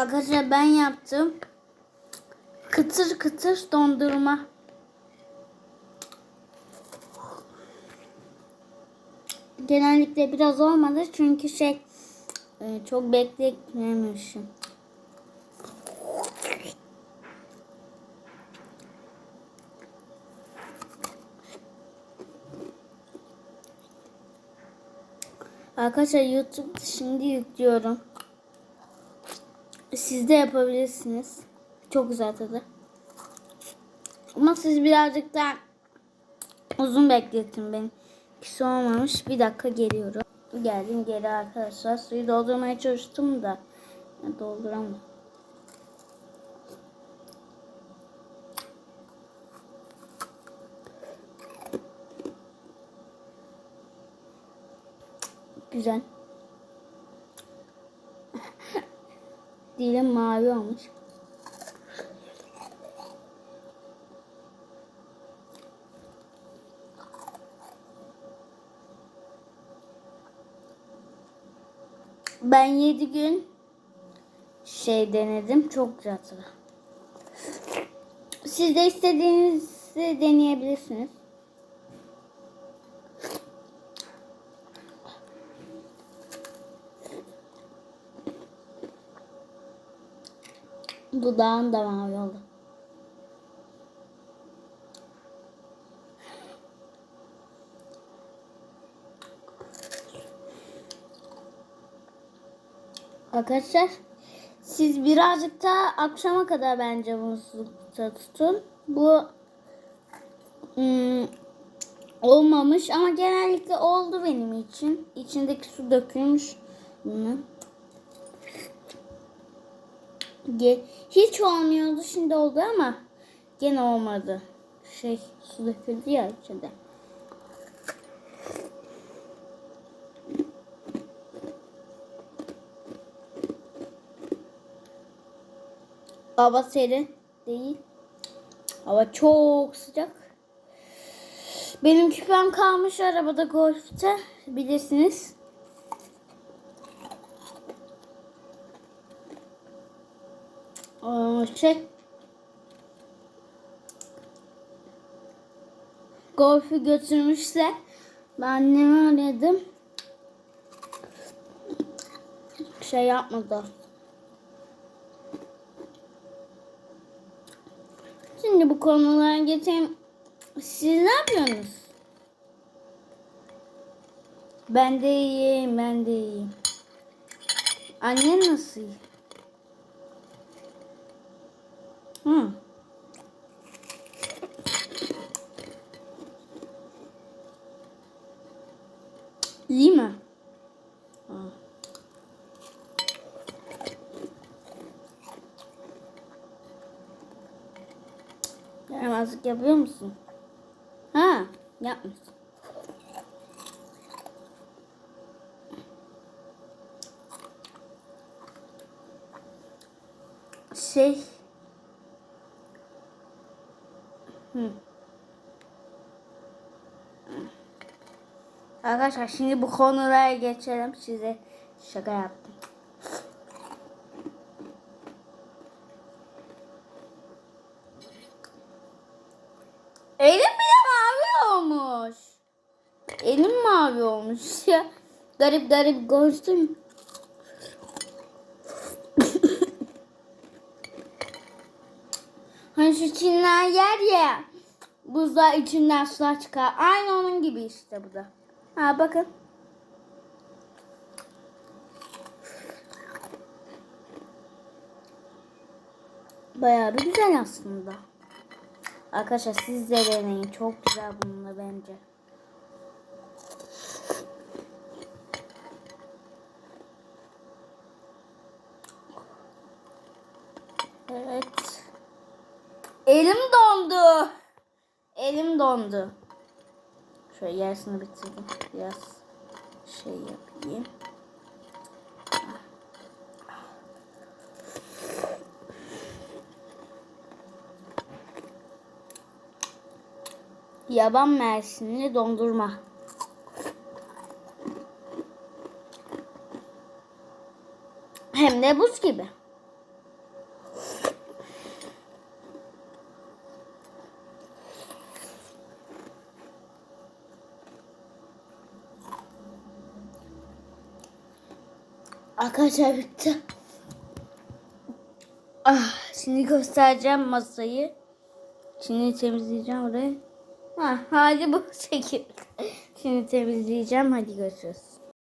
Arkadaşlar ben yaptım. Kıtır kıtır dondurma. Genellikle biraz olmadı çünkü şey e, çok beklememişim. Arkadaşlar YouTube şimdi yüklüyorum. Siz de yapabilirsiniz. Çok güzel tadı. Ama siz birazcık daha uzun bekletin beni. Pis olmamış. Bir dakika geliyorum. Geldim geri arkadaşlar. Suyu doldurmaya çalıştım da ya dolduramadım. Güzel. Dilim mavi olmuş. Ben 7 gün şey denedim. Çok güzel tadı. Siz de istediğinizi deneyebilirsiniz. Dudağın da mavi oldu. Arkadaşlar siz birazcık daha akşama kadar bence buzlukta tutun. Bu hmm, olmamış ama genellikle oldu benim için. İçindeki su dökülmüş bunun. Hiç olmuyordu şimdi oldu ama gene olmadı. Şey su döküldü ya içinde. Hava serin değil. Hava çok sıcak. Benim küpem kalmış arabada golfte. Bilirsiniz. Aa, şey golfü götürmüşse ben annemi aradım. Şey yapmadı. Şimdi bu konulara geçeyim. Siz ne yapıyorsunuz? Ben de iyiyim, ben de iyiyim. Annen nasıl? Hı. İyi mi? Ha. Yaramazlık yapıyor musun? Ha, yapmışsın. Şey. Hı. Arkadaşlar şimdi bu konulara geçelim. Size şaka yaptım. Elim bile mavi olmuş. Elim mavi olmuş ya. Garip garip konuştum. Hani şu yer ya. Buzlar içinden sular çıkar. Aynı onun gibi işte bu da. Ha bakın. Bayağı bir güzel aslında. Arkadaşlar siz de deneyin. Çok güzel bununla bence. Evet. Elim dondu. Elim dondu. Şöyle yarısını bitirdim. Biraz şey yapayım. Yaban mersinli dondurma. Hem de buz gibi. Arkadaşlar bitti. Ah, şimdi göstereceğim masayı. Şimdi temizleyeceğim orayı. Ha, hadi bu şekilde. Şimdi temizleyeceğim. Hadi görüşürüz.